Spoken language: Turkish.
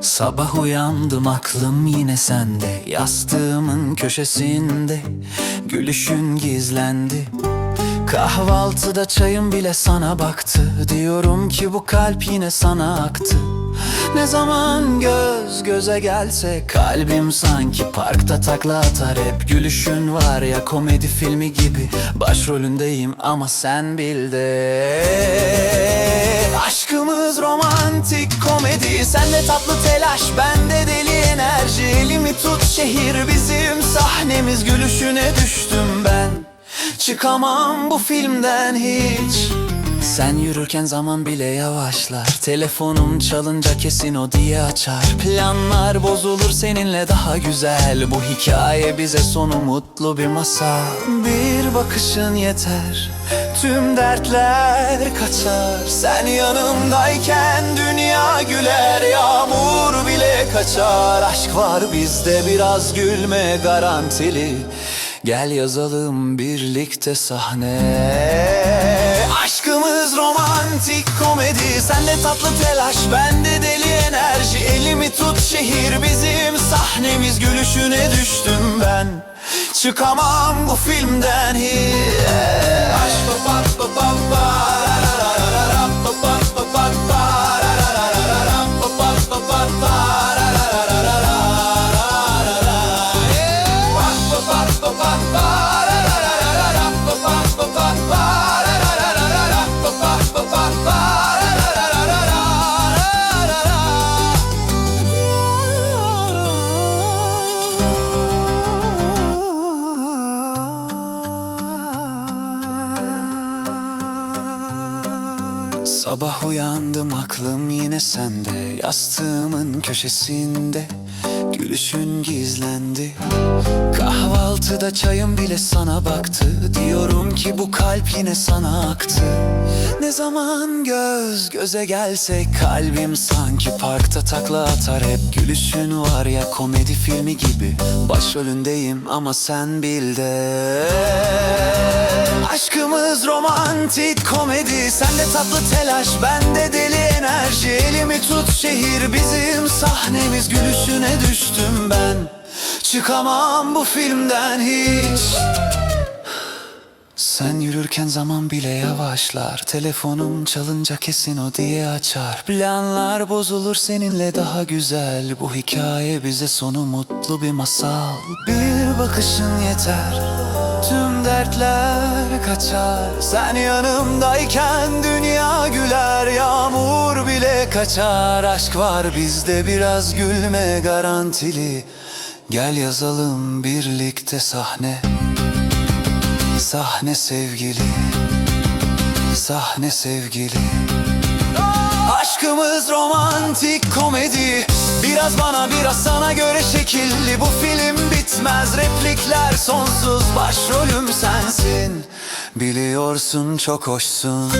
Sabah uyandım aklım yine sende. Yastığımın köşesinde Gülüşün gizlendi Kahvaltıda çayım bile sana baktı. Diyorum ki bu kalp yine sana aktı. Ne zaman göz göze gelse Kalbim sanki parkta takla atar. Hep gülüşün var ya komedi filmi gibi. Başrolündeyim ama sen bil Aşkımız romantik komedi. Sende tatlı telaş bende deli enerji. Elimi tut şehir bizim sahnemiz. Gülüşüne düştüm Çıkamam bu filmden hiç. Sen yürürken zaman bile yavaşlar. Telefonum çalınca kesin o diye açar. Planlar bozulur seninle daha güzel. Bu hikaye bize sonu mutlu bir masal Bir bakışın yeter. Tüm dertler kaçar. Sen yanımdayken dünya güler. Yağmur bile kaçar. Aşk var bizde biraz gülme garantili Gel yazalım birlikte sahne. Aşkımız romantik komedi. Sende tatlı telaş bende deli enerji. Elimi tut şehir bizim sahnemiz. Gülüşüne düştüm ben. Çıkamam bu filmden. Hiç Aşk ba ba ba ba Sabah uyandım aklım yine sende. Yastığımın köşesinde Gülüşün gizlendi. Kahvaltıda çayım bile sana baktı. Diyorum ki bu kalp yine sana aktı. Ne zaman göz göze gelsek Kalbim sanki parkta takla atar. Hep gülüşün var ya komedi filmi gibi. Başrolündeyim ama sen bil de romantik komedi Sende tatlı telaş bende deli enerji. Elimi tut şehir bizim sahnemiz Gülüşüne düştüm ben. Çıkamam bu filmden hiç. Sen yürürken zaman bile yavaşlar. Telefonum çalınca kesin o diye açar. Planlar bozulur seninle daha güzel. Bu hikaye bize sonu mutlu bir masal. Bir bakışın yeter Dertler kaçar. Sen yanımdayken dünya güler Yağmur bile kaçar. Aşk var bizde biraz gülme garantili. Gel yazalım birlikte sahne. Sahne sevgili Sahne sevgili. Aşkımız romantik komedi. Biraz bana biraz sana göre şekilli. Bu film bitmez replikler sonsuz Başrolüm sensin. Biliyorsun çok hoşsun.